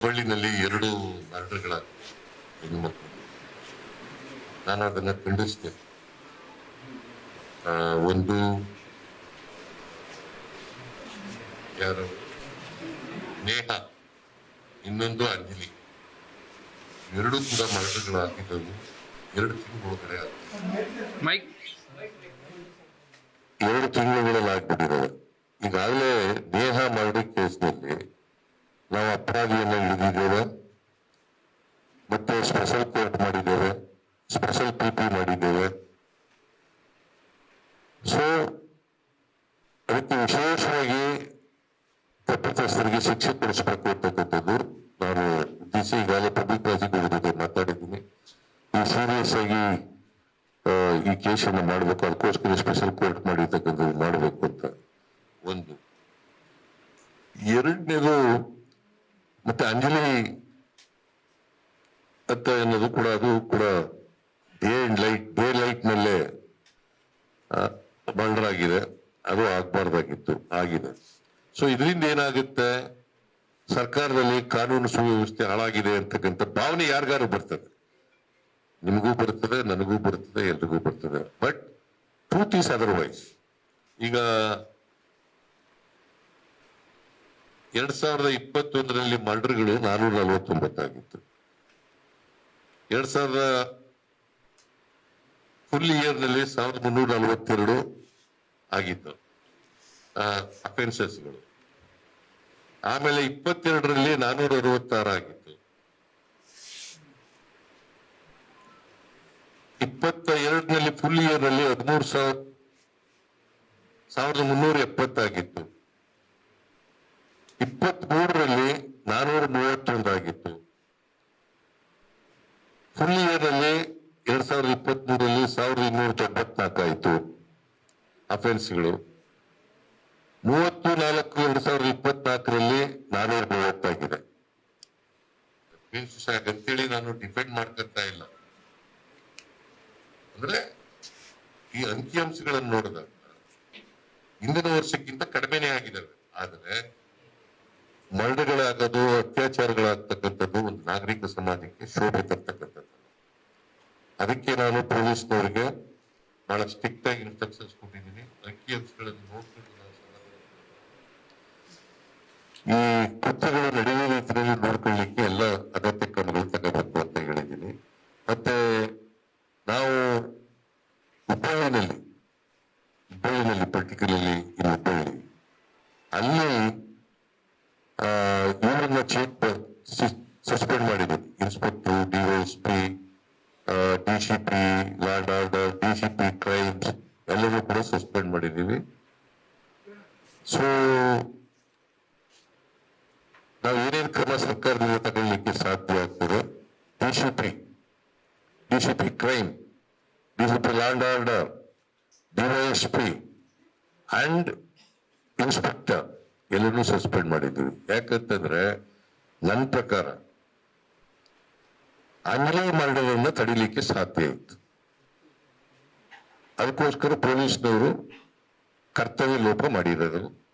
ಹುಬ್ಬಳ್ಳಿನಲ್ಲಿ ಎರಡು ಮರ್ಡರ್ಗಳ ಹೆಣ್ಮಕ್ಳು. ನಾನು ಅದನ್ನ ಖಂಡಿಸ್ತೇನೆ. ಒಂದು ಯಾರು? ನೇಹ ಇನ್ನೊಂದು ಅಂಜಲಿ. ಎರಡು ಕೂಡ ಮರ್ಡರ್ಗಳಾಗಿದ್ದವು ಎರಡು ತಿಂಗಳೊಳಗಡೆ ಎರಡು ತಿಂಗಳುಗಳಲ್ಲಿ ಆಗ್ಬಿಟ್ಟಿದ್ದಾವೆ ಈಗಾಗಲೇ ನೇಹ ಮರ್ಡರ್ ಕೇಸ್ನಲ್ಲಿ ನಾವು ಅಪರಾಧಿಯನ್ನು ಹಿಡಿದಿದ್ದೇವೆ ಮತ್ತೆ ಸ್ಪೆಷಲ್ ಕೋರ್ಟ್ ಮಾಡಿದ್ದೇವೆ. ಸ್ಪೆಷಲ್ ಪಿ ಪಿ ಮಾಡಿದ್ದೇವೆ. ಸೊ ಅದಕ್ಕೆ ವಿಶೇಷವಾಗಿ ತಪ್ಪಿತಸ್ಥರಿಗೆ ಶಿಕ್ಷೆ ಕೊಡಿಸಬೇಕು ಅಂತಕ್ಕಂಥದ್ದು ನಾನು ಉದ್ದೇಶ ಈಗಾಗಲೇ ಪಬ್ಲಿಕ್ ಪ್ರಾಸಿಕ್ಯೂಟರ್ ಜೊತೆ ಮಾತಾಡಿದ್ದೀನಿ. ಈ ಸೀರಿಯಸ್ ಆಗಿ ಈ ಕೇಸನ್ನು ಮಾಡಬೇಕು, ಅದಕ್ಕೋಸ್ಕರ ಸ್ಪೆಷಲ್ ಕೋರ್ಟ್ ಮಾಡಿರ್ತಕ್ಕಂಥದ್ದು ಮಾಡಬೇಕು ಅಂತ ಒಂದು. ಎರಡನೇದು ಮತ್ತೆ ಅಂಜಲಿ ಅತ್ತ ಅನ್ನೋದು ಕೂಡ ಅದು ಕೂಡ day and light day light ನಲ್ಲೇ ಮರ್ಡರ್ ಆಗಿದೆ ಅದು ಆಗ್ಬಾರ್ದಾಗಿತ್ತು, ಆಗಿದೆ. ಸೊ ಇದರಿಂದ ಏನಾಗುತ್ತೆ? ಸರ್ಕಾರದಲ್ಲಿ ಕಾನೂನು ಸುವ್ಯವಸ್ಥೆ ಹಾಳಾಗಿದೆ ಅಂತಕ್ಕಂಥ ಭಾವನೆ ಯಾರಿಗಾರು ಬರ್ತದೆ? ನಿಮಗೂ ಬರ್ತದೆ, ನನಗೂ ಬರ್ತದೆ, ಎಲ್ರಿಗೂ ಬರ್ತದೆ. ಬಟ್ ಟ್ರೂತ್ ಈಸ್ ಅದರ್ವೈಸ್ ಈಗ ಎರಡ್ ಸಾವಿರದ ಇಪ್ಪತ್ತೊಂದರಲ್ಲಿ ಮರ್ಡರ್ಗಳು ನಾನೂರ ನಲವತ್ತೊಂಬತ್ತಾಗಿತ್ತು ಎರಡ್ ಸಾವಿರದ ಫುಲ್ ಇಯರ್ನಲ್ಲಿ ಸಾವಿರದ ಮುನ್ನೂರ ನಲವತ್ತೆರಡು ಆಗಿತ್ತು ಅಫೆನ್ಸಸ್ಗಳು ಆಮೇಲೆ ಇಪ್ಪತ್ತೆರಡರಲ್ಲಿ ನಾನೂರ ಅರವತ್ತಾರು ಆಗಿತ್ತು. ಇಪ್ಪತ್ತ ಎರಡರಲ್ಲಿ ಫುಲ್ ಇಯರ್ನಲ್ಲಿ ಹದಿಮೂರು ಸಾವಿರ, ಸಾವಿರದ ಮುನ್ನೂರ ಎಪ್ಪತ್ತಾಗಿತ್ತು. ಇಪ್ಪತ್ತ್ ಮೂರರಲ್ಲಿ ನಾನೂರ ಮೂವತ್ತೊಂದಾಗಿತ್ತು ಫುಲ್ ಇಯರ್ ಅಲ್ಲಿ ಎರಡ್ ಸಾವಿರದ ಇಪ್ಪತ್ತ್ ಮೂರರಲ್ಲಿ ಸಾವಿರದ ಇನ್ನೂರ ತೊಂಬತ್ನಾಲ್ಕಾಯಿತು ಅಫೆನ್ಸ್ಗಳು ಮೂವತ್ತು ನಾಲ್ಕು ಎರಡ್ ಸಾವಿರದ ಇಪ್ಪತ್ನಾಲ್ಕರಲ್ಲಿ ನಾನೂರ ಮೂವತ್ತಾಗಿದೆ ಅಂತೇಳಿ ನಾನು ಡಿಪೆಂಡ್ ಮಾಡ್ಕೊತಾ ಇಲ್ಲ. ಅಂದ್ರೆ, ಈ ಅಂಕಿಅಂಶಗಳನ್ನು ನೋಡಿದಾಗ, ಹಿಂದಿನ ವರ್ಷಕ್ಕಿಂತ ಕಡಿಮೆನೇ ಆಗಿದ್ದಾವೆ. ಆದರೆ ಮರಳುಗಳಾಗೋದು, ಅತ್ಯಾಚಾರಗಳಾಗ್ತಕ್ಕಂಥದ್ದು ಒಂದು ನಾಗರಿಕ ಸಮಾಜಕ್ಕೆ ಶೋಭೆ ತರ್ತಕ್ಕಂಥದ್ದು. ಅದಕ್ಕೆ ನಾನು ಪೊಲೀಸ್ನವರಿಗೆ ಬಹಳ ಸ್ಟ್ರಿಕ್ಟ್ ಆಗಿ ಇನ್ಸ್ಟ್ರಕ್ಷನ್ಸ್ ಕೊಟ್ಟಿದ್ದೀನಿ. ನಾವು ಸಮಾಧಾನ ಈ ಕೃತ್ಯಗಳು ನಡೆಯುವ ರೀತಿಯಲ್ಲಿ ನೋಡ್ಕೊಳ್ಳಿಕ್ಕೆ ಎಲ್ಲ ಅಗತ್ಯ ಕ್ರಮಗಳು ತಗೋಬೇಕು ಅಂತ ಹೇಳಿದ್ದೀನಿ. ಮತ್ತೆ ನಾವು ಹುಬ್ಬಳ್ಳಿನಲ್ಲಿ ಹುಬ್ಬಳ್ಳಿನಲ್ಲಿ ಪರ್ಟಿಕ್ಯುಲರ್ಲಿ ಇನ್ ಹುಬ್ಬಳ್ಳಿ. ಅಲ್ಲಿ ಆ, ಇವರನ್ನ ಚೀಫ್ ಸಸ್ಪೆಂಡ್ ಮಾಡಿದ್ದೀನಿ inspector DYSP DCP land order DCP crimes ಎಲ್ಲರೂ ಕೂಡ ಸಸ್ಪೆಂಡ್ ಮಾಡಿದ್ದೀವಿ. ಸೊ ನಾವು ಏನೇನು ಕ್ರಮ ಸರ್ಕಾರದಿಂದ ತಗೊಳ್ಳಿಕ್ಕೆ ಸಾಧ್ಯ ಆಗ್ತದೆ? DCP DCP crime DCP land order DYSP and inspector ಎಲ್ಲರೂ ಸಸ್ಪೆಂಡ್ ಮಾಡಿದ್ದೀವಿ. ಯಾಕಂತಂದ್ರೆ, ನನ್ನ ಪ್ರಕಾರ ಅಂಜಲಿ ಮರಣದಿಂದ ತಡಿಲಿಕ್ಕೆ ಸಾಧ್ಯ ಇತ್ತು. ಅದಕ್ಕೋಸ್ಕರ ಪೊಲೀಸ್ನವರು ಕರ್ತವ್ಯ ಲೋಪ ಮಾಡಿರೋದು.